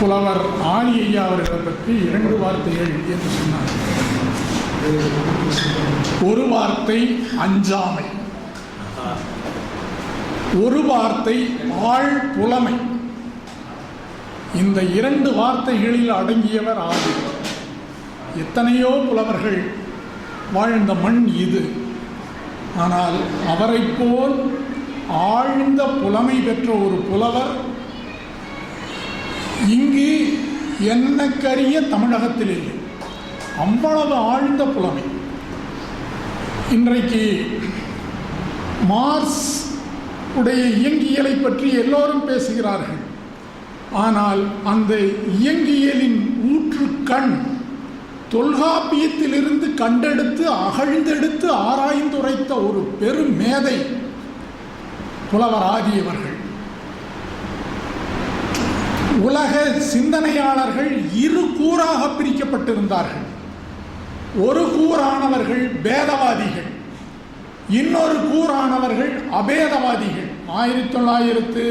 புலவர் ஆணி ஐயா அவர்களை பற்றி இரண்டு வார்த்தைகள் என்று சொன்னார். ஒரு வார்த்தை அஞ்சாமை. ஒரு வார்த்தை ஆள் புலமை. இந்த இரண்டு வார்த்தைகளில் அடங்கியவர் ஆதி. எத்தனையோ புலவர்கள் வாழ்ந்த மண் இது. ஆனால் அவரை போல் ஆழ்ந்த புலமை பெற்ற ஒரு புலவர். இங்கு என்னக்கரிய தமிழகத்தில் இல்லை அவ்வளவு ஆழ்ந்த புலமை. இன்றைக்கு மார்ஸ் உடைய இயங்கியலை பற்றி எல்லோரும் பேசுகிறார்கள். ஆனால் அந்த இயங்கியலின் ஊற்று கண் தொல்காப்பியத்திலிருந்து கண்டெடுத்து அகழ்ந்தெடுத்து ஆராய்ந்துரைத்த ஒரு பெரும் மேதை புலவர் ஆகியவர்கள் உலக சிந்தனையாளர்கள் இரு கூறாக பிரிக்கப்பட்டிருந்தார்கள். ஒரு கூறானவர்கள் பேதவாதிகள் இன்னொரு கூறானவர்கள் அபேதவாதிகள். ஆயிரத்தி தொள்ளாயிரத்து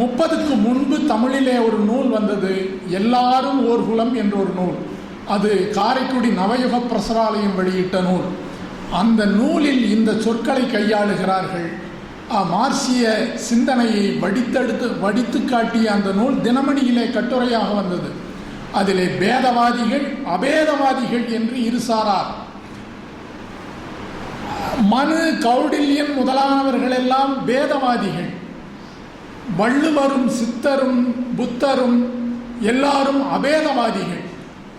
முப்பதுக்கு முன்பு தமிழிலே ஒரு நூல் வந்தது எல்லாரும் ஓர் குலம் என்ற ஒரு நூல். அது காரைக்குடி நவயுக பிரசராலயம் வெளியிட்ட நூல். அந்த நூலில் இந்த சொற்களை கையாளுகிறார்கள். மார்சிய சிந்தனையை வடித்தெடுத்து வடித்து காட்டிய அந்த நூல் தினமணியிலே கட்டுரையாக வந்தது. அதிலே பேதவாதிகள் அபேதவாதிகள் என்று இருசாரார். மனு கௌடில்யன் முதலானவர்கள் எல்லாம் பேதவாதிகள். வள்ளுவரும் சித்தரும் புத்தரும் எல்லாரும் அபேதவாதிகள்.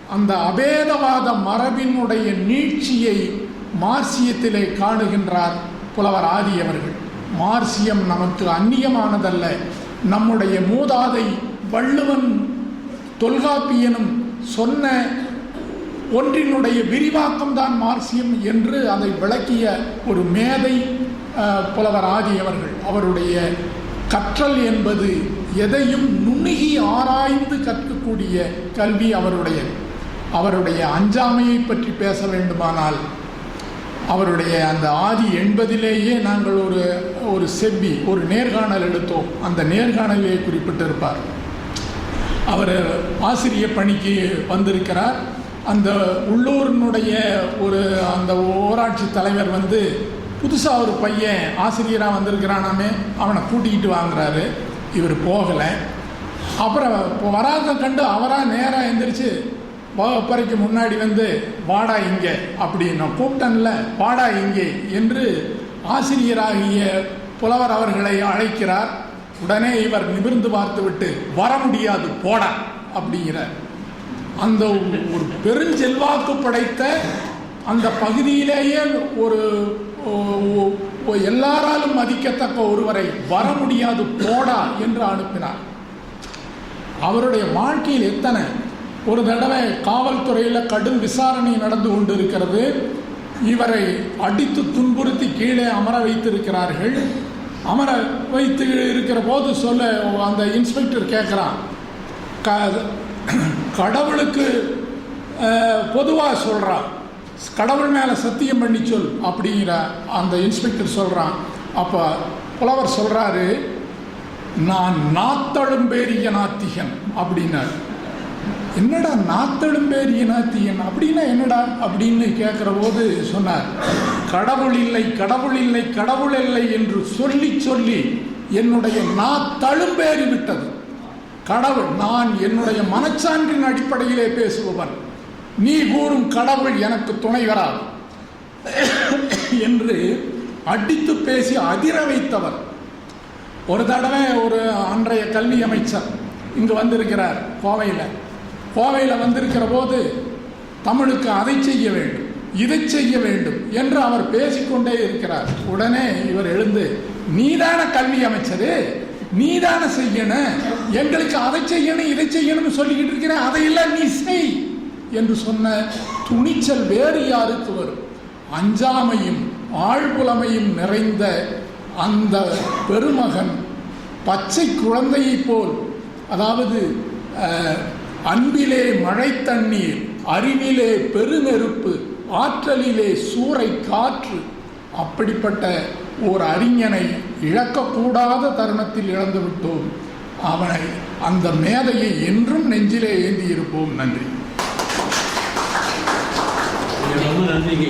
அந்த அபேதவாத மரபினுடைய நீட்சியை மார்சியத்திலே காணுகின்றார் புலவர் ஆதி அவர்கள். மார்சியம் நமக்கு அந்நியமானதல்ல. நம்முடைய மூதாதை வள்ளுவன் தொல்காப்பியனும் சொன்ன ஒன்றினுடைய விரிவாக்கம்தான் மார்சியம் என்று அதை விளக்கிய ஒரு மேதை புலவர் ஆதி அவர்கள். அவருடைய கற்றல் என்பது எதையும் நுணுகி ஆராய்ந்து கற்கக்கூடிய கல்வி அவருடைய அவருடைய அஞ்சாமையை பற்றி பேச வேண்டுமானால் அவருடைய அந்த ஆதி எண்பதிலேயே நாங்கள் ஒரு ஒரு செவ்வி ஒரு நேர்காணல் எடுத்தோம். அந்த நேர்காணலிலே குறிப்பிட்டிருப்பார். அவர் ஆசிரிய பணிக்கு வந்திருக்கிறார். அந்த உள்ளூரினுடைய ஒரு அந்த ஊராட்சி தலைவர் வந்து புதுசாக ஒரு பையன் ஆசிரியராக வந்திருக்கிறானாமே அவனை கூட்டிக்கிட்டு வாங்குறாரு. இவர் போகலை. அப்புறம் இப்போ வராத கண்டு அவராக நேராக எந்திரிச்சு வகுப்பறைக்கு முன்னாடி வந்து வாடா இங்கே அப்படி நான் கூப்பிட்டன்ல வாடா இங்கே என்று ஆசிரியராகிய புலவர் அவர்களை அழைக்கிறார். உடனே இவர் நிமிர்ந்து பார்த்துவிட்டு வர முடியாது போடா அப்படிங்கிறார். அந்த ஒரு பெருஞ்செல்வாக்கு படைத்த அந்த பகுதியிலேயே ஒரு ஓ- எல்லாராலும் மதிக்கத்தக்க ஒருவரை வர முடியாது போடா என்று அனுப்பினார். அவருடைய வாழ்க்கையில் எத்தனை ஒரு தடவை காவல்துறையில் கடும் விசாரணை நடந்து கொண்டிருக்கிறது. இவரை அடித்து துன்புறுத்தி கீழே அமர வைத்திருக்கிறார்கள். அமர வைத்து இருக்கிற போது சொல்ல அந்த இன்ஸ்பெக்டர் கேட்குறான் க கடவுளுக்கு பொதுவாக சொல்கிறான் கடவுள் மேலே சத்தியம் பண்ணி சொல் அப்படிங்கிற அந்த இன்ஸ்பெக்டர் சொல்கிறான் அப்போ புலவர் சொல்கிறாரு நான் நாத்தழும்பேரிய நாத்திகன் அப்படின்னார். என்னடா நாத்தழும்பேரிய நாத்திகன் அப்படின்னா என்னடா? அப்படின்னு கேட்குற போது சொன்னார் கடவுள் இல்லை கடவுள் இல்லை கடவுள் இல்லை என்று சொல்லி சொல்லி என்னுடைய நாத்தழும்பேறி விட்டது. கடவுள் நான் என்னுடைய மனச்சான்றின் அடிப்படையிலே பேசுபவன். நீ கூறும் கடவுள் எனக்கு துணை வராது. என்று அடித்து பேசி அதிர வைத்தவர். ஒரு தடவை ஒரு அன்றைய கல்வி அமைச்சர் இங்கு வந்திருக்கிறார் கோவையில். கோவையில் வந்திருக்கிற போது தமிழுக்கு அதை செய்ய வேண்டும் இதை செய்ய வேண்டும் என்று அவர் பேசிக்கொண்டே இருக்கிறார். உடனே இவர் எழுந்து நீதான கல்வி அமைச்சரு நீதான செய்யணும் எங்களுக்கு அதை செய்யணும் இதை செய்யணும்னு சொல்லிக்கிட்டு இருக்கிறேன் அதையெல்லாம் நீ செய் என்று சொன்ன துணிச்சல் வேறு யாருக்கு வரும்? அஞ்சாமையும் ஆழ்புலமையும் நிறைந்த அந்த பெருமகன் பச்சை குழந்தையைப் போல் அதாவது அன்பிலே மழை தண்ணீர் அறிவிலே பெருநெருப்பு ஆற்றலிலே சூறை காற்று. அப்படிப்பட்ட ஓர் அறிஞனை இழக்கக்கூடாத தருணத்தில் இழந்து விட்டோம் அவனை அந்த மேதையை என்றும் நெஞ்சிலே ஏந்தியிருப்போம். நன்றி. நன்றிங்க.